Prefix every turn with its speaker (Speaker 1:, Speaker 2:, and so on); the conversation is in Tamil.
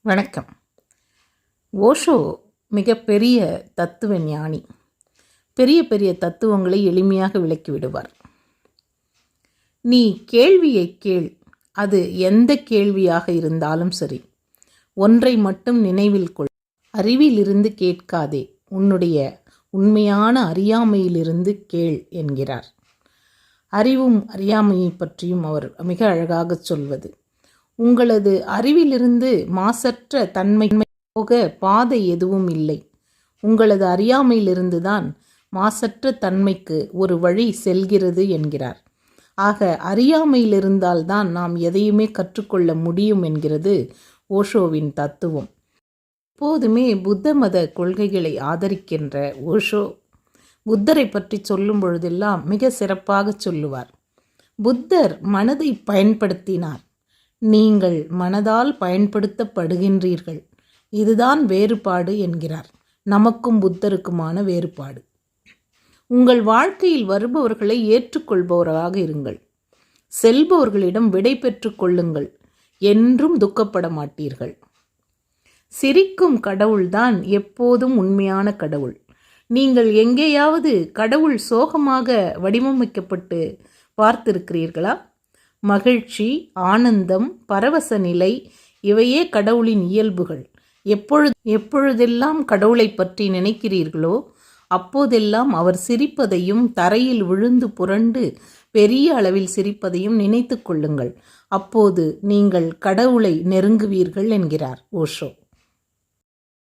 Speaker 1: வணக்கம். ஓஷோ மிகப்பெரிய தத்துவ ஞானி. பெரிய பெரிய தத்துவங்களை எளிமையாக விளக்கி விடுவார். நீ கேள்வியை கேள். அது எந்த கேள்வியாக இருந்தாலும் சரி. ஒன்றை மட்டும் நினைவில் கொள். அறிவிலிருந்து கேட்காதே. உன்னுடைய உண்மையான அறியாமையிலிருந்து கேள் என்கிறார். அறிவும் அறியாமையை பற்றியும் அவர் மிக அழகாக சொல்வது. உங்களது அறிவிலிருந்து மாசற்ற தன்மை போக பாதை எதுவும் இல்லை. உங்களது அறியாமையிலிருந்து தான் மாசற்ற தன்மைக்கு ஒரு வழி செல்கிறது என்கிறார். ஆக அறியாமையிலிருந்தால்தான் நாம் எதையுமே கற்றுக்கொள்ள முடியும் என்கிறது ஓஷோவின் தத்துவம். எப்போதுமே புத்த மத கொள்கைகளை ஆதரிக்கின்ற ஓஷோ புத்தரை பற்றி சொல்லும் பொழுதெல்லாம் மிக சிறப்பாக சொல்லுவார். புத்தர் மனதை பயன்படுத்தினார். நீங்கள் மனதால் பயன்படுத்தப்படுகின்றீர்கள். இதுதான் வேறுபாடு என்கிறார். நமக்கும் புத்தருக்குமான வேறுபாடு. உங்கள் வாழ்க்கையில் வருபவர்களை ஏற்றுக்கொள்பவராக இருங்கள். செல்பவர்களிடம் விடை பெற்றுக் கொள்ளுங்கள். என்றும் துக்கப்பட மாட்டீர்கள். சிரிக்கும் கடவுள்தான் எப்போதும் உண்மையான கடவுள். நீங்கள் எங்கேயாவது கடவுள் சோகமாக வடிவமைக்கப்பட்டு பார்த்திருக்கிறீர்களா? மகிழ்ச்சி ஆனந்தம் பரவச நிலை இவையே கடவுளின் இயல்புகள். எப்பொழுது எப்பொழுதெல்லாம் கடவுளை பற்றி நினைக்கிறீர்களோ அப்போதெல்லாம் அவர் சிரிப்பதையும் தரையில் விழுந்து புரண்டு பெரிய அளவில் சிரிப்பதையும் நினைத்து கொள்ளுங்கள். அப்போது நீங்கள் கடவுளை நெருங்குவீர்கள் என்கிறார் ஓஷோ.